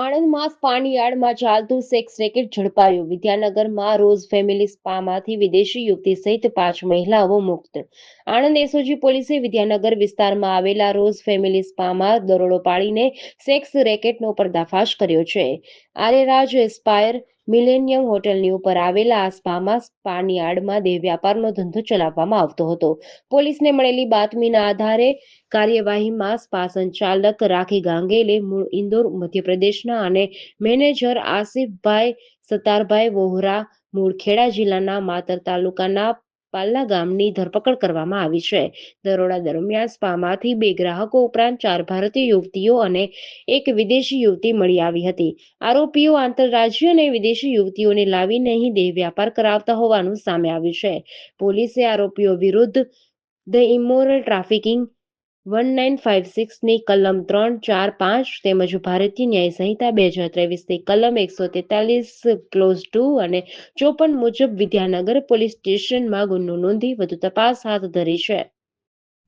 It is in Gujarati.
આણંદમાં પાણીયાળમાં ચાલતું સેક્સ રેકેટ ઝડપાયું. વિદ્યાનગરમાં રોઝ ફેમિલી સ્પામાંથી વિદેશી યુવતી સહિત પાંચ મહિલાઓ મુક્ત. આણંદ એસઓજી પોલીસે વિદ્યાનગર વિસ્તારમાં આવેલા રોઝ ફેમિલી સ્પામાં દરોડો પાડીને સેક્સ રેકેટનો પર્દાફાશ કર્યો છે. આર્યરાજ એસ્પાયર મિલેનિયમ હોટલની ઉપર આવેલા આ સ્પામાં દેહ વ્યાપારનો ધંધો ચલાવવામાં આવતો હતો. પોલીસને મળેલી બાતમીના આધારે કાર્યવાહીમાં સ્પા સંચાલક રાખી ગાંગેલે મૂળ ઇન્દોર, મધ્યપ્રદેશના અને મેનેજર આસિફભાઈ સતારભાઈ વોહરા મૂળ ખેડા જિલ્લાના માતર તાલુકાના પાલ્લા ગામની ધરપકડ કરવામાં આવી છે. દરોડા દરમિયાન સ્પામાંથી બે ગ્રાહકો ઉપરાંત ચાર ભારતીય યુવતીઓ અને એક વિદેશી યુવતી મળી આવી હતી. આરોપીઓ આંતરરાજ્ય અને વિદેશી યુવતીઓને લાવીને અહીં દેહ વ્યાપાર કરાવતા હોવાનું સામે આવ્યું છે. પોલીસે આરોપીઓ વિરુદ્ધ the immoral trafficking one nine five સિક્સની કલમ ત્રણ ચાર પાંચ તેમજ ભારતીય ન્યાય સંહિતા બે હજાર ત્રેવીસની કલમ એકસો તેતાલીસ ક્લોઝ ટુ અને ચોપન મુજબ વિદ્યાનગર પોલીસ સ્ટેશનમાં ગુનો નોંધી વધુ તપાસ હાથ ધરી છે.